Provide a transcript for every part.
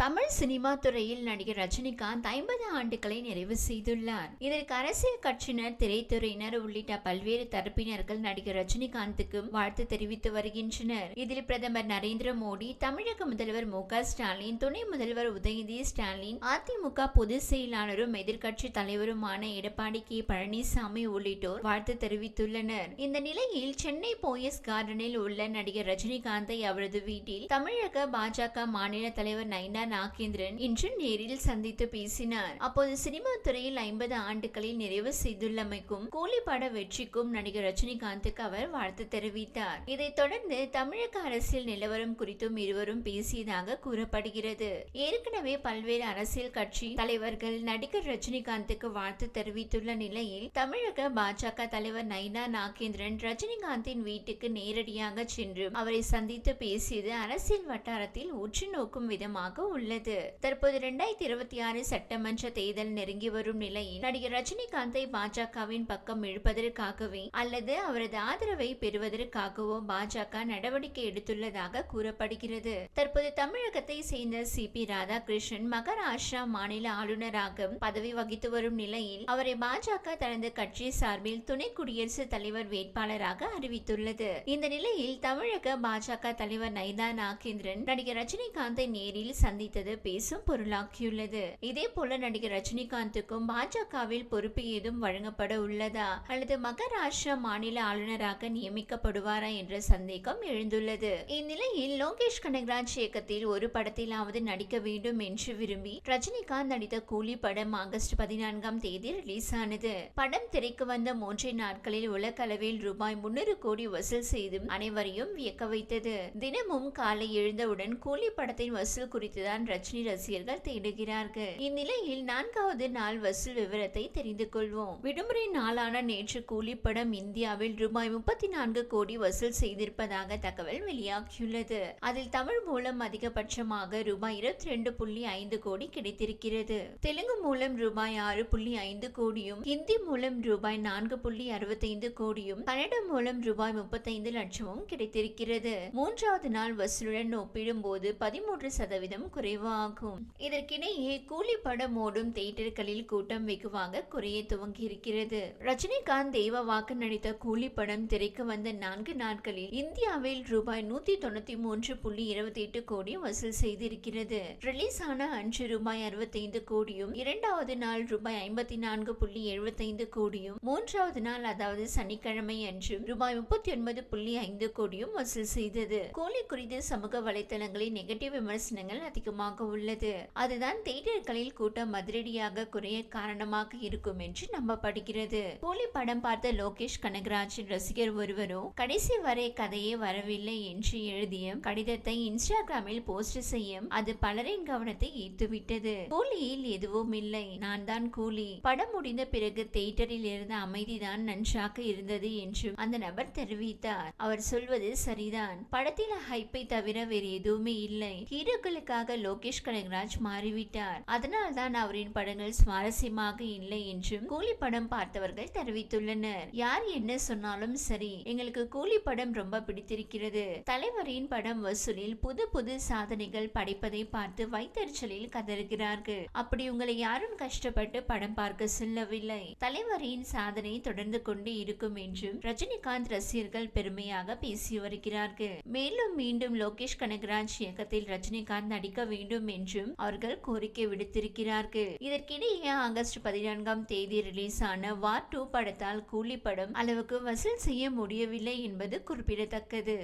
Tamil cinema துறையில் நடிகர் ரஜினிகாந்த் ஐம்பது ஆண்டுகளை நிறைவு செய்துள்ளார். இதற்கு அரசியல் கட்சியினர் திரைத்துறையினர் உள்ளிட்ட பல்வேறு தரப்பினர்கள் நடிகர் ரஜினிகாந்துக்கு வாழ்த்து தெரிவித்து வருகின்றனர். இதில் பிரதமர் நரேந்திர மோடி தமிழக முதல்வர் மு க ஸ்டாலின் துணை முதல்வர் உதயநிதி ஸ்டாலின் அதிமுக பொதுச் செயலாளரும் எதிர்க்கட்சி தலைவருமான எடப்பாடி கே. பழனிசாமி உள்ளிட்டோர் வாழ்த்து தெரிவித்துள்ளனர். இந்த நிலையில் சென்னை போயஸ் கார்டனில் உள்ள நடிகர் ரஜினிகாந்தை அவரது வீட்டில் தமிழக பாஜக மாநில தலைவர் நயினார் நாகேந்திரன் இன்று நேரில் சந்தித்து பேசினார். அப்போது சினிமா துறையில் ஐம்பது ஆண்டுகளில் நிறைவு செய்துள்ளமைக்கும் கூலி பட வெற்றிக்கும் நடிகர் ரஜினிகாந்துக்கு அவர் வாழ்த்து தெரிவித்தார். இதைத் தொடர்ந்து தமிழக அரசியல் நிலவரம் குறித்தும் இருவரும் பேசியதாக கூறப்படுகிறது. ஏற்கனவே பல்வேறு அரசியல் கட்சி தலைவர்கள் நடிகர் ரஜினிகாந்துக்கு வாழ்த்து தெரிவித்துள்ள நிலையில் தமிழக பாஜக தலைவர் நைனா நாகேந்திரன் ரஜினிகாந்தின் வீட்டுக்கு நேரடியாக சென்று அவரை சந்தித்து பேசியது அரசியல் வட்டாரத்தில் உற்று நோக்கும் விதமாக உள்ளது. தற்போது இரண்டாயிரத்தி இருபத்தி ஆறு சட்டமன்ற தேர்தல் நெருங்கி வரும் நிலையில் நடிகர் ரஜினிகாந்தை பாஜகவின் பக்கம் இழுப்பதற்காகவே அல்லது அவரது ஆதரவை பெறுவதற்காகவோ பாஜக நடவடிக்கை எடுத்துள்ளதாக கூறப்படுகிறது. தற்போது தமிழகத்தை சேர்ந்த சி. பி. ராதாகிருஷ்ணன் மகாராஷ்டிரா மாநில ஆளுநராக பதவி வகித்து வரும் நிலையில் அவரை பாஜக தனது கட்சி சார்பில் துணை குடியரசுத் தலைவர் வேட்பாளராக அறிவித்துள்ளது. இந்த நிலையில் தமிழக பாஜக தலைவர் நைதா நாகேந்திரன் நடிகர் ரஜினிகாந்தை நேரில் சந்தி அளித்தது பேசும் பொருளாக்கியுள்ளது. இதே போல நடிகர் ரஜினிகாந்துக்கும் பாஜகவில் பொறுப்பு ஏதும் வழங்கப்பட உள்ளதா? அல்லது மகாராஷ்டிரா மாநில ஆளுநராக நியமிக்கப்படுவாரா என்ற சந்தேகம் எழுந்துள்ளது. இந்நிலையில் லோகேஷ் கனகராஜ் இயக்கத்தில் ஒரு படத்திலாவது நடிக்க வேண்டும் என்று விரும்பி ரஜினிகாந்த் நடித்த கூலி படம் ஆகஸ்ட் பதினான்காம் தேதி ரிலீஸ் ஆனது படம் திரைக்கு வந்த மூன்றே நாட்களில் உலகளவில் ரூபாய் முன்னூறு கோடி வசூல் செய்தும் அனைவரையும் வியக்க வைத்தது. தினமும் காலை எழுந்தவுடன் கூலி படத்தின் வசூல் குறித்துதான் தான் ரஜினி ரசிகர்கள் தேடுகிறார்கள். இந்நிலையில் நான்காவது நாள் வசூல் விவரத்தை தெரிந்து கொள்வோம். விடுமுறை நாளான நேற்று கூலி படம் இந்தியாவில் ரூபாய் முப்பத்தி நான்கு கோடி வசூல் செய்திருப்பதாக தகவல் வெளியாகியுள்ளது. அதில் தமிழ் மூலம் அதிகபட்சமாக ரூபாய் இருபத்தி ரெண்டு புள்ளி ஐந்து கோடி கிடைத்திருக்கிறது. தெலுங்கு மூலம் ரூபாய் ஆறு புள்ளி ஐந்து கோடியும் ஹிந்தி மூலம் ரூபாய் நான்கு புள்ளி அறுபத்தைந்து கோடியும் கன்னடம் மூலம் ரூபாய் முப்பத்தைந்து லட்சமும் கிடைத்திருக்கிறது. மூன்றாவது நாள் வசூலுடன் ஒப்பிடும்போது பதிமூன்று சதவீதம் குறை குறைவாகும். இதற்கிடையே கூலி படம் ஓடும் தியேட்டர்களில் கூட்டம் வெகுவாக குறைய துவங்கி இருக்கிறது ரஜினிகாந்த் தெய்வ நடித்த கூலி படம் திரைக்கு வந்த நான்கு நாட்களில் இந்தியாவில் ரூபாய் நூத்தி தொண்ணூத்தி மூன்று புள்ளி இருபத்தி எட்டு கோடி வசூல் செய்திருக்கிறது. ரிலீஸ் ஆன அன்று ரூபாய் அறுபத்தைந்து கோடியும் இரண்டாவது நாள் ரூபாய் ஐம்பத்தி நான்கு புள்ளி எழுபத்தைந்து கோடியும் மூன்றாவது நாள் அதாவது சனிக்கிழமை அன்றும் ரூபாய் முப்பத்தி ஒன்பது புள்ளி ஐந்து கோடியும் வசூல் செய்தது. கோலி குறித்து சமூக வலைதளங்களில் நெகட்டிவ் விமர்சனங்கள் அதிகமாக அதிகமாக உள்ளது. அதுதான் தியேட்டர்களில் கூட்டம் அதிரடியாக குறைய காரணமாக இருக்கும் என்று நம்பப்படுகிறது. கோலி படம் பார்த்த லோகேஷ் கனகராஜின் ரசிகர் ஒருவரும் கடைசி வரை கதையே வரவில்லை என்று எழுதிய கடிதத்தை இன்ஸ்டாகிராமில் போஸ்ட் செய்யும் அது பலரின் கவனத்தை ஈர்த்துவிட்டது. கூலியில் எதுவும் இல்லை. நான் தான் கூலி. படம் முடிந்த பிறகு தியேட்டரில் இருந்த அமைதிதான் நன்றாக இருந்தது என்றும் அந்த நபர் தெரிவித்தார். அவர் சொல்வது சரிதான். படத்தில் ஹைப்பை தவிர வேறு எதுவுமே இல்லை. ஹீரோக்களுக்காக லோகேஷ் கனகராஜ் மாறிவிட்டார். அதனால் தான் அவரின் படங்கள் சுவாரஸ்யமாக இல்லை என்றும் கூலி படம் பார்த்தவர்கள் தெரிவித்துள்ளனர். யார் என்ன சொன்னாலும் சரி எங்களுக்கு கூலி படம் ரொம்ப பிடித்திருக்கிறது. தலைவரின் படம் வசூலில் புது புது சாதனைகள் படைப்பதை பார்த்து வைத்தறிச்சலில் கதறுகிறார்கள். அப்படி உங்களை யாரும் கஷ்டப்பட்டு படம் பார்க்க சொல்லவில்லை. தலைவரின் சாதனை தொடர்ந்து கொண்டு இருக்கும் என்றும் ரஜினிகாந்த் ரசிகர்கள் பெருமையாக பேசி வருகிறார்கள். மேலும் மீண்டும் லோகேஷ் கனகராஜ் இயக்கத்தில் ரஜினிகாந்த் நடிக்க வேண்டும் என்றும் அவர்கள் கோரிக்கை விடுத்திருக்கிறார்கள். இதற்கிடையே ஆகஸ்ட் பதினான்காம் தேதி ரிலீஸ் ஆன வார் டூ படத்தால் கூலி படம் அளவுக்கு வசூல் செய்ய முடியவில்லை என்பது குறிப்பிடத்தக்கது.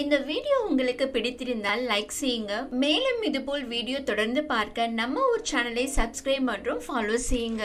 இந்த வீடியோ உங்களுக்கு பிடித்திருந்தால் லைக் செய்யுங்க. மேலும் இதுபோல் வீடியோ தொடர்ந்து பார்க்க நம்ம ஒரு சேனலை சப்ஸ்கிரைப் மற்றும் ஃபாலோ செய்யுங்க.